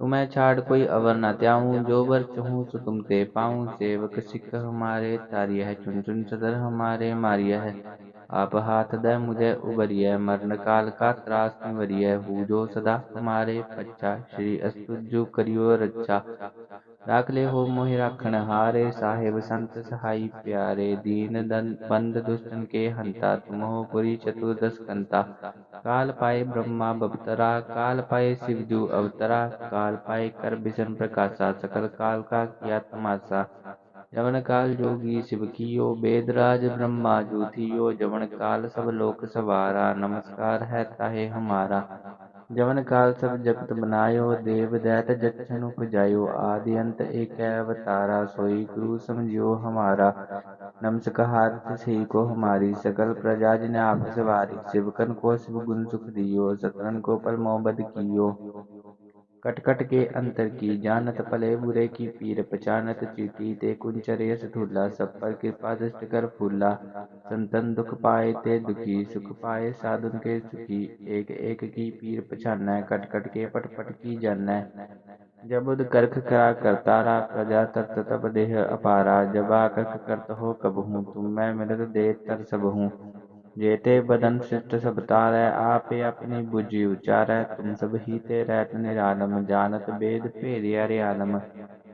تمہیں چھاڑ کوئی اور نہ تیاؤں جو بر چہوں سو تم تے پاؤں۔ سیوک سکھ ہمارے تاریہ ہے، چن چن صدر ہمارے ماریہ ہے۔ آپ ہاتھ دے مجھے ابریے مرن کال کا تراس نوریے ہو جو صدا ہمارے پچھا، شری استجو کریو رچا راک لے ہو موہ رکھن ہارے صاحب سنت سہائی پیارے دین بند دشتن کے ہنتا تم پوری چتور دس کنتا کال پائے برہما بپترا کال پائے شیوجو اوترا کال پائے کر بشن پرکاشا سکل کال کا کیا تماشا جون کال جوگی شیو کیو وید راج برہما جو تھیو جون کال سب لوک سوارا نمسکار ہے تاہے ہمارا جون کال سب جگت بنایو دیو دیت جچن اپجایو آدی انت ایک اوتارا سوئی گرو سمجھو ہمارا نمسکار سی کو ہماری سکل پرجا جن آپ سواری سیوکن کو شیو گن سکھ دیو سترن کو پل محبت کیو کٹ کٹ کے انتر کی جانت پلے برے کی پیر، پچانت چیٹی تے کنچرے ستھولا سب پر کرپا دشٹ کر پھولا۔ سنتن دکھ پائے تے دکھی، سکھ پائے سادن کے سکھی۔ ایک ایک کی پیر پچھانا کٹ کٹ کے پٹ پٹ کی جانا جب اد کرک کرا کرتارا پرجا ترت تب دیہ اپارا۔ جب آ کرک کرت ہو، کب ہوں؟ تم میں مدد دے تر سب ہوں۔ جیتے بدن سشٹ سب تارے آپ اپنی بجی اچارے، تم سب ہی تے رہت نرالم جانت بید پیری ریالم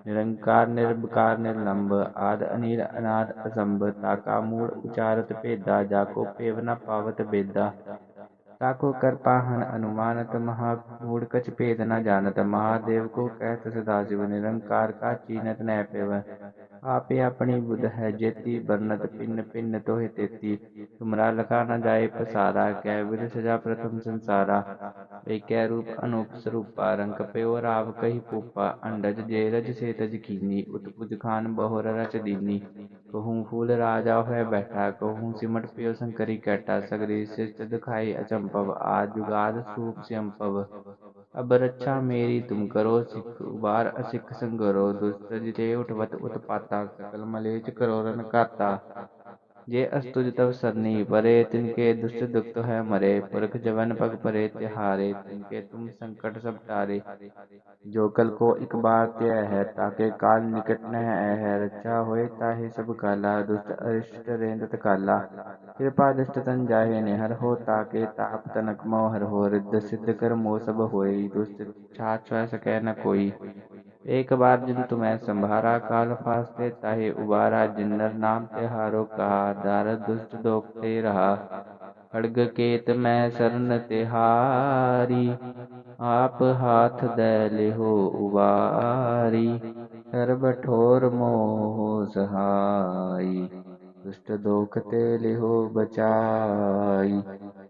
نرنکار، نربکار، نرلمب، آد انیر، اناد، اسمب، تاکا، موڑ، اچارت، پیدا، جاکو پیو پاوت، بیدا، تاکو کر پاہن انمانت، مہا، موڑ کچ پید نہ جانت مہادیو کو کہت سدا شیو نرنکار کا چینت نہ پیو بدھ ہے جیتی برنت پن پن توہ تیتی تمرا لکھا جائے پسارا کہ ود سجا پرتم سنسارا ایک روپ انوپ سروپا رنگ پیو راو کہی پوپا انڈج جے رج سے تج کینی ات پج خان بہور رچ دینی کہوں پھول راجا ہوئے بیٹھا کہوں سمٹ پیو سنکری کیٹا سگری سچ دکھائی اچمپو آج جگاد سوپ سیمپو رچھا میری تم کرو سکھ ابار اسکھ سنگرو دشت جتے اٹھوت اتپاتا سکل ملیچ کرو رن کاتا جے استج تب سرنی پرے تن کے دشت دکت ہے مرے پرکھ جون پگ پرے تہارے تن کے تم سنکٹ سب ٹارے جو کل کو ایک بار تے ہے تاکہ کال نکٹ نہ ہے رچا ہوئے تاہے سب کالا دشت ارشٹ رین تکالا کرپا دشت تن جاہے نہر ہو تاکہ تاپ تنک موہر ہو رد سدھ کر مو سب ہوئی دشت چھا چھوہ سکے نہ کوئی ایک بار جن تمہیں سنبھارا، کال فاستے تاہے ابارا جنر نام تہارو کہا دارد دشت دوکتے رہا۔ خڑگ کیت میں سرن تہاری آپ ہاتھ دے لہو اباری سرب ٹھور موہ سہائی دشت دوکتے لہو بچائی۔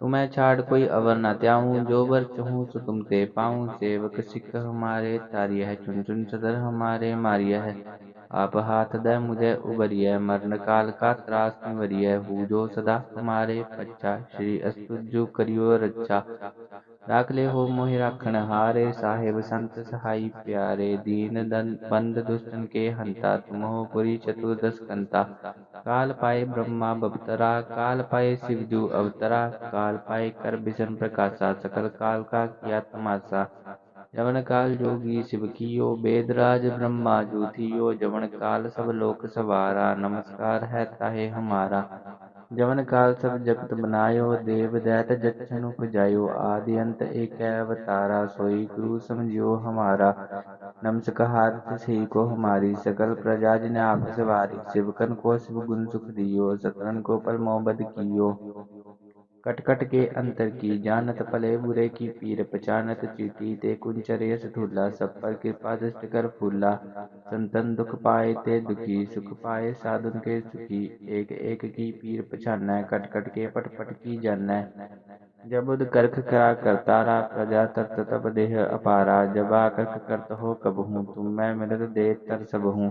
تمہیں چھاڑ کوئی اور نہ تیاؤں، جو بر چہوں سو تم تے پاؤں سیوک سکھ ہمارے تاریہ ہے، چن چن صدر ہمارے ماریہ ہے۔ آپ ہاتھ دے مجھے اُبریے مرن کال کا تراس وریے ہوجو صدا تمہارے پچا۔ شری استجو کریو رچا۔ راکلے ہو موہ راکھن۔ ہارے صاحب سنت سہائی پیارے۔ دین دن بند دشتن کے ہنتا۔ تم ہو پوری چتردس کنتا۔ کال پائے برہما ببترا۔ کال پائے شیوجو اوترا۔ کال پائے کر بھجن پرکاشا سکل کال کا کیا تماشا۔ యవనకాల జోగీశివకియో బేదరాజ్ బ్రహ్ما جوتیو جون کال سب لوک سوارا نمسکار ہے تاہے ہمارا جمن کال سب جگت بنایو دیو دیت جچن پجایو آدی انت ایک اوتارا سوئی گرو سمجھو ہمارا نمسکار سی کو ہماری سکل پرجا جن آپ سواری شیوکن کو شیو سکھ دیو سکرن کو پل موبد کیو کٹ کٹ کے انتر کی جانت پلے برے کی پیر پچانت، چیٹی تے کنچر یس ڈھولا، سب پر کرپا دست کر پھولا۔ سنتن دکھ پائے تے دکھی، سکھ پائے سادن کے سکھی۔ ایک ایک کی پیر پچھانا کٹ کٹ کے پٹ پٹ کی جانا ہے۔ جب اد کرک کرا کرتارا پرجا ترت تب دیہ اپارا۔ جبا کرک کرت ہو، کب ہوں؟ تم میں مدد دے تر سب ہوں۔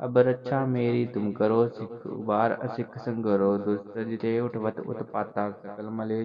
ابر اچھا میری تم کرو سکھ بار سکھ سنگر ملے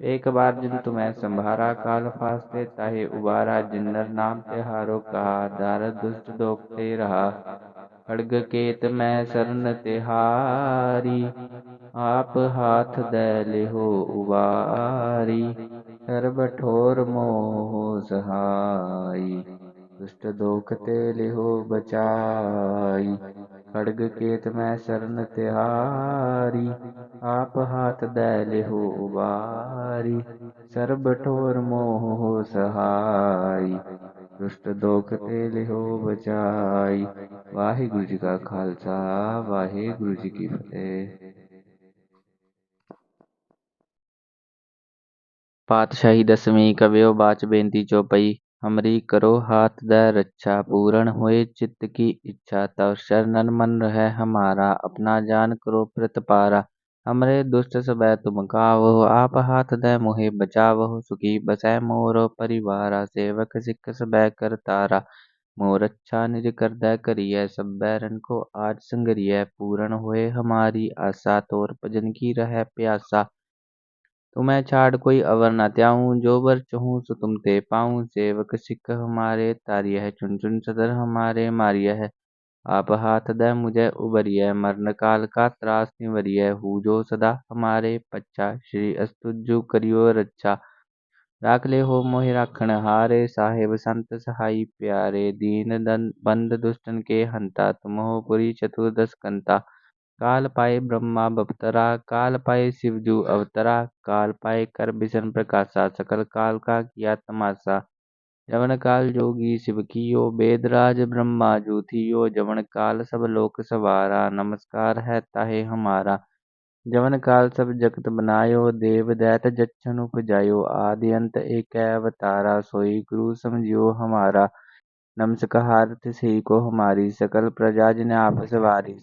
ایک بار جن تمہیں سنبھارا، کال فاستے تاہی ابارا جنر نام تے ہارو کہا دارت دست دوکتے رہا۔ خڑگ کیت میں سرن تے ہاری، آپ ہاتھ دیلے ہو اباری سرب ٹھور موہ سہائی، دست دوکتے لے ہو بچائی۔ ਖੜਗ ਕੇਤ ਮੈਂ ਸਰਨ ਤਿਹਾਰੀ ਆਪ ਹਾਥ ਦੈ ਲਿਹੋ ਉਬਾਰੀ, ਸਰਬ ਠੋਰ ਮੋਹ ਹੋ ਸਹਾਈ, ਦੁਸ਼ਟ ਦੋਖ ਤੇ ਲਿਹੋ ਬਚਾਈ। ਵਾਹਿਗੁਰੂ ਜੀ ਕਾ ਖਾਲਸਾ, ਵਾਹਿਗੁਰੂ ਜੀ ਕੀ ਫਤਿਹ। ਪਾਤਸ਼ਾਹੀ ਦਸਵੀਂ ਕਵਿਓ ਬਾਚ ਬੇਨਤੀ ਚੋਪਈ। ہمری کرو ہاتھ ہاتدہ رچھا پورن ہوئے چت کی اچھا تب شرنن من رہے ہمارا اپنا جان کرو پرتپارا ہمرے دشٹ سبے تم کاوہ آپ ہاتدہ موہے بچاوہ سخی بسے مورو پریوارا سیوک سکھ سبے کرتارا مور اچھا نج کر دہ کریے سب رن کو آج سنگریے پورن ہوئے ہماری آسا تور پجن کی رہے پیاسا تمہیں چھاڑ کوئی اور نہ تیاؤں، جو بر چہوں سو تم تے پاؤں۔ سے وک سکھ ہمارے تاریہ چن چن صدر ہمارے ماریہ آپ ہاتھ دے مجھے ابریے مرن کال کا تراس نوریے ہو جو صدا ہمارے پچھا، شری استجو کریو رچا راکھ لے ہو موہ راکھن ہارے، صاحب سنت سہائی پیارے۔ دین بند دشٹن کے ہنتا، تم ہو پوری چتور دس کنتا۔ کال پائے బ్రహ్మభప్తరా కాలపాయి శివజు అవతరా కాలపాయి కర్ బిసన్ ప్రకాశ సకల కాల్ کا کیا تماشا جون کال جوگی شیو کیو بید راج برہما جوتھیو جون کال سب لوک سوارا نمسکار ہے تاہے ہمارا جمن کال سب جگت بنایو دیو دیت جچن اپجایو آدی انت ایک اوتارا سوئی گرو سمجھو ہمارا నమస్కారతిశీకో హమారి సకల ప్రజాజన ఆపసవారి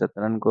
سترن کو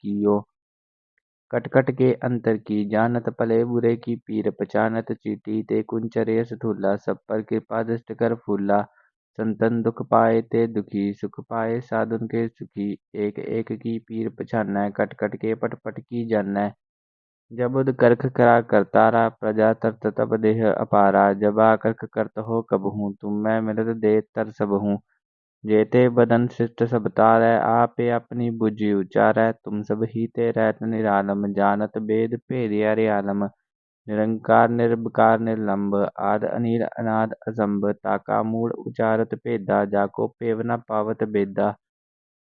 کیو کٹ کٹ کے انتر کی جانت پلے برے کی پیر پچانت چیٹی تے کنچرے ستھولا سب پر کرپا دست کر پھولا سنتن دکھ پائے تے دکھی سکھ پائے سادھن کے سکھی ایک ایک کی پیر پچھانا کٹ کٹ کے پٹ پٹ کی جانا جب کرک کرا کر تارا پرجا تر تب دیہ دا جب آ میں مرد دے تر سب ہوں۔ جیتے بدن سب تار آپ اپنی بجی اچار تم سب ہی تے رہت نرالم جانت بےد پھیری اریالم نرنکار، نربکار، نرلمب، آد انیل اناد، ازمب، تاکا، موڑ، اچارت، پیدا جا کو پاوت، بیدا۔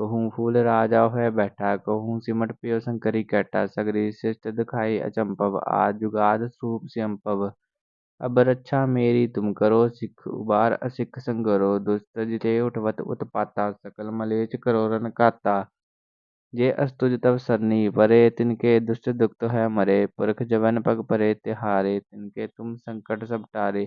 اص سنگر دست اٹوت ات پا سکل ملے کرو رن کاسط تب سر پری تین کے دست دے مر پورخ جب پگ پری تہارے تین کے تم سنک سب تارے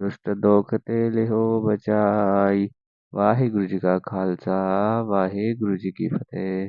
ਦੁਸ਼ਟ ਦੋਖ ਤੇ ਲਿਹੋ ਬਚਾਈ ਵਾਹਿਗੁਰੂ ਜੀ ਕਾ ਖਾਲਸਾ ਵਾਹਿਗੁਰੂ ਜੀ ਕੀ ਫਤਿਹ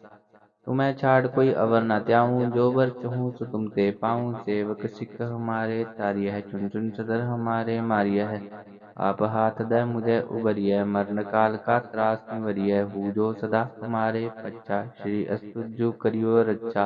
تمہیں چھاڑ کوئی اور نہ تیاؤں جو بر چہوں سو تم تے پاؤں۔ سے وکسک ہمارے تاریہ ہے، چن چن صدر ہمارے ماریہ ہے۔ آپ ہاتھ دے مجھے ابری ہے مرن کال کا تراس وری ہے ہو جو صدا ہمارے پچا شری استجو کریو رچا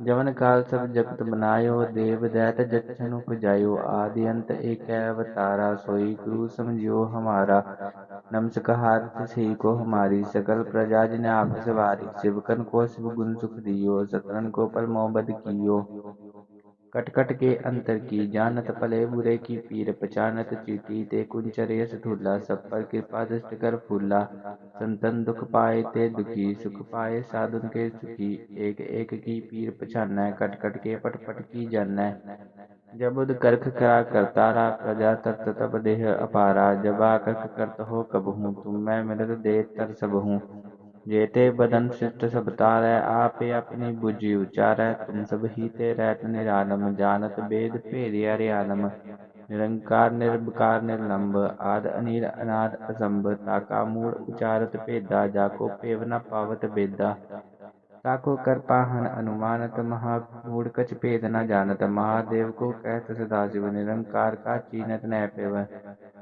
جمن کا سب جگت بناؤ دیو دکن آد ایک تارا سوئی گرو سمجھو ہمارا نمسکار سیکھو ہماری سکل پرجاج نے آپ ساری شکن کو شک دیو سترن کو پل موب ک کٹ کٹ کے انتر کی جانت پلے برے کی پیر، پچانت چیٹی تے کنچرے ستھولا سب پر کرپا دست کر پھولا۔ سنتن دکھ پائے تے دکھی، سکھ پائے سادن کے سکھی۔ ایک ایک کی پیر پچھانا کٹ کٹ کے پٹ پٹ کی جانا ہے جب اد کرک کرا کرتا را پرجا ترت تب دیہ اپارا۔ جب آ کرک کرت ہو کب ہوں؟ تم میں مدد دے تر سب ہوں۔ جیتے بدن شست سبتارہ آپ اپنی بجی اچارہ تم سب ہی تے رہت نرالم جانت بید پیریا ریالم نرنکار، نربکار، نرلمب، آد انیر، اناد ازمب تاکا مور اچارت، پیدا، جاکو، پیونا، پاوت، بیدا، تاکو کر پاہن انمانت، مہا مور کچ پیدنا جانت، مہا دیو کو کہت سدا جیو، نرنکار کا چینت نہ پیو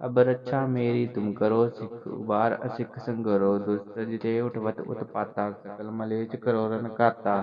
ابر اچھا میری تم کرو سکھ بار اسکھ سنگرو دوست جتے اٹھوت دوسرے اتپا شکل ملے کرور کرتا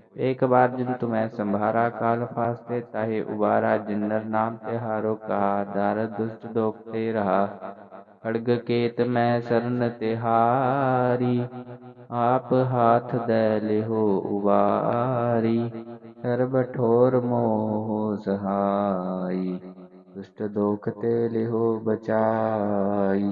ایک بار جن تمہیں سنبھارا، کال فاستے تاہی ابارا، جنر نام تے ہارو کہا دارت دشت ڈوکتے رہا۔ کھڑگ کے میں سرن تہاری آپ ہاتھ دیلے ہو اباری۔ سرب ٹھور موہ سہائی دشت دوکتے لہو بچائی۔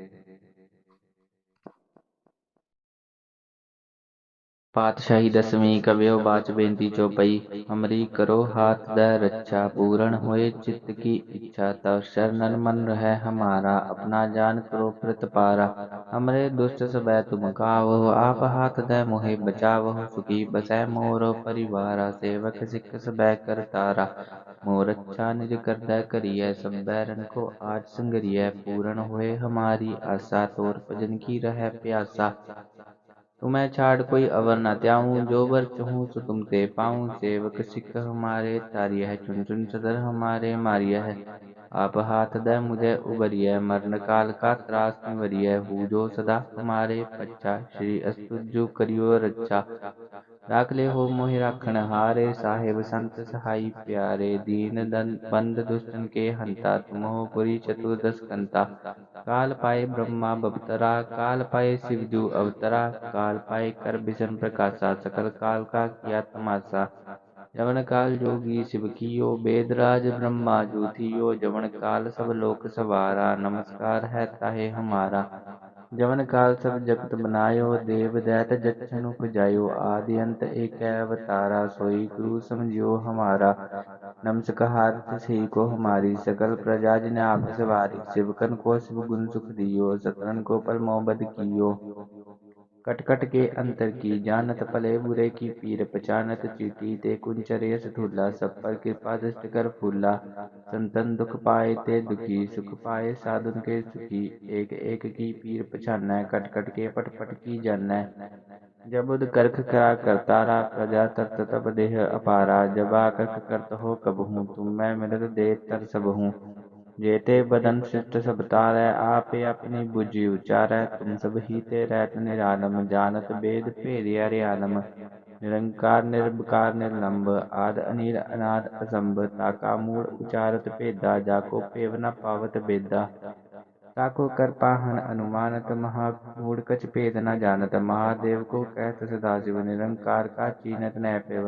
پات شاہی دسویں کبھی باچ بینتی چوپئی ہمری کرو ہاتھ د رچا پورن ہوئے چیچا تَ شر ن ہمارا اپنا جان کرو پھر ہمرے دست سب کا آپ ہاتھ د مہے بچا وکی بسہ مو رو پریوارا سیوک سکھ سب کر تارا مو رچا نج کر د کر سمبہ رن کو آج سنگریہ پورن ہوئے ہماری آسا تو رہ پیاسا تمہیں چھاڑ کوئی اور نہ تیاؤں، جو بر چہوں سو تم تے پاؤں سے، وہ ہمارے تاریہ ہے، چن چن صدر ہمارے ماریہ ہے۔ آپ ہاتھ دے مجھے اُبریے مرن کال کا تراس وریے ہو جو صدا تمہارے پچا شری استجو کریو رچا راکلے ہو موہ راکھن، ہارے صاحب سنت سہائی پیارے۔ دین دن بند دشتن کے ہنتا، تم ہو پوری چتردس کنتا۔ کال پائے برہما ببترا، کال پائے شیوجو اوترا۔ کال پائے کر بھجن پرکاشا، سکل کال کا کیا تماشا۔ యవనకాల్యో గీ శివకియో بیدراج برہما جوتیو جون کال سب لوک سوارا نمسکار ہے تاہے ہمارا جمن کال سب جگت بنایو دیو دیت جچن پجایو آدی انت ایک اوتارا سوئی گرو سمجھو ہمارا نمسکار سی کو ہماری سکل پرجا جن آپ سواری شیوکن کو شیو سکھ دیو سترن کو پل موبد کیو کٹ کٹ کے انتر کی جانت پلے برے کی پیر، پچانت، چیٹی تے کنچریس ٹھولا سب پر کرپا دست کر پھولا۔ سنتن دکھ پائے تے دکھی، سکھ پائے سادن کے سکھی۔ ایک ایک کی پیر پچھانا کٹ کٹ کے پٹ پٹ کی جانا جب کرک کرا کرتارا پرجا ترت تب دیہ اپارا۔ جبا کرک کرت ہو، کب ہوں تم؟ میں مدد دے تر سب ہوں۔ جیتے بدن شفت سبتار ہے، آپ اپنی بجی اچار ہے تم سب ہی تے رہت نرالم جانت بید پیریا ریالم نرنکار، نربکار، نرلمب، آد، انیر، اناد، اسمب، تاکا، موڑ، اچارت، پیدا، جاکو، پیونا، پاوت، بیدا، تاکو کر پاہن انمانت، مہا، موڑ کچ پید نہ جانت مہادیو کو کہت سدا شیو، نرنکار کا چینت نہ پیو۔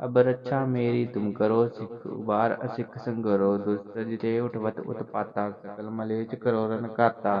ابر اچھا میری تم کرو سکھ بار سکھ سنگر ملے کرتا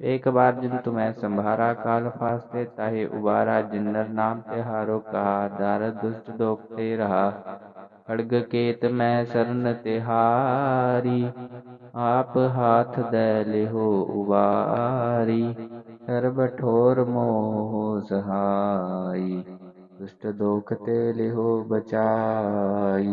ایک بار جن تمہیں سنبھارا کال فاستے، تاہی ابارا جنر نام تے ہارو کہا دارت دست دوکتے رہا۔ کھڑگ کے تمہیں سرن تے ہاری، آپ ہاتھ دیلے ہو اباری۔ سرب ٹھور موہ سہائی، دست دوکتے لے ہو بچائی۔